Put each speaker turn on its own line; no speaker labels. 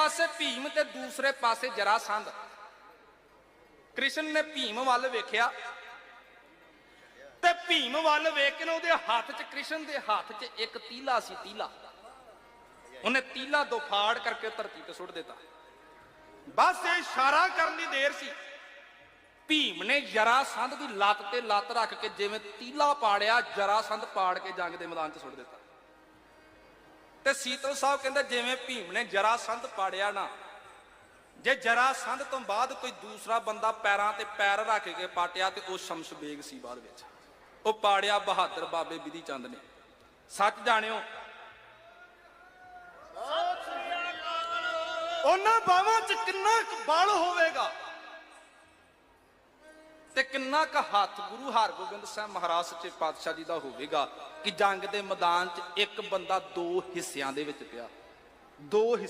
ਪਾਸੇ ਭੀਮ ਤੇ ਦੂਸਰੇ ਪਾਸੇ ਜਰਾਸੰਧ ਕ੍ਰਿਸ਼ਨ ਨੇ ਭੀਮ ਵੱਲ ਵੇਖਿਆ। ਤੇ ਭੀਮ ਵੱਲ ਵੇਖ ਕੇ ਉਹਦੇ ਹੱਥ 'ਚ, ਕ੍ਰਿਸ਼ਨ ਦੇ ਹੱਥ 'ਚ ਇੱਕ ਤੀਲਾ ਸੀ ਤੀਲਾ। ਉਹਨੇ ਤੀਲਾ ਦੋ ਫਾੜ ਕਰਕੇ ਧਰਤੀ ਤੇ ਸੁੱਟ ਦਿੱਤਾ। ਬਸ ਇਹ ਇਸ਼ਾਰਾ ਕਰਨ ਦੀ ਦੇਰ ਸੀ। ਭੀਮ ਨੇ ਜਰਾਸੰਧ ਦੀ ਲੱਤ ਤੇ ਲੱਤ ਰੱਖ ਕੇ ਜਿਵੇਂ ਤੀਲਾ ਪਾੜਿਆ ਜਰਾਸੰਧ ਪਾੜ ਕੇ ਜੰਗ ਦੇ ਮੈਦਾਨ 'ਚ ਸੁੱਟ ਦਿੱਤਾ। ਤੇ ਸੀਤਲ ਸਾਹਿਬ ਕਹਿੰਦੇ, ਜਿਵੇਂ ਭੀਮ ਨੇ ਜਰਾਸੰਧ ਪਾੜਿਆ ਨਾ, ਜੇ ਜਰਾਸੰਧ ਤੋਂ ਬਾਅਦ ਕੋਈ ਦੂਸਰਾ ਬੰਦਾ ਪੈਰਾਂ ਤੇ ਪੈਰ ਰੱਖ ਕੇ ਪਾਟਿਆ, ਤੇ ਉਹ ਸ਼ਮਸ਼ ਬੇਗ ਸੀ ਬਾਅਦ ਵਿੱਚ। ਉਹ ਪਾੜਿਆ ਬਹਾਦਰ ਬਾਬੇ ਬਿਧੀ ਚੰਦ ਨੇ। ਸੱਚ ਜਾਣਿਓ ਉਹਨਾਂ ਬਾਵਾਂ 'ਚ ਕਿੰਨਾ ਕੁ ਬਲ ਹੋਵੇਗਾ? ਤੇ ਕਿੰਨਾ ਕੁ ਹੱਥ ਗੁਰੂ ਹਰਗੋਬਿੰਦ ਸਾਹਿਬ ਮਹਾਰਾਜ ਸੱਚੇ ਪਾਤਸ਼ਾਹ ਜੀ ਦਾ ਹੋਵੇਗਾ ਕਿ ਜੰਗ ਦੇ ਮੈਦਾਨ 'ਚ ਇੱਕ ਬੰਦਾ ਦੋ ਹਿੱਸਿਆਂ ਦੇ ਵਿੱਚ ਪਿਆ। ਦੋ ਹਿੱਸੇ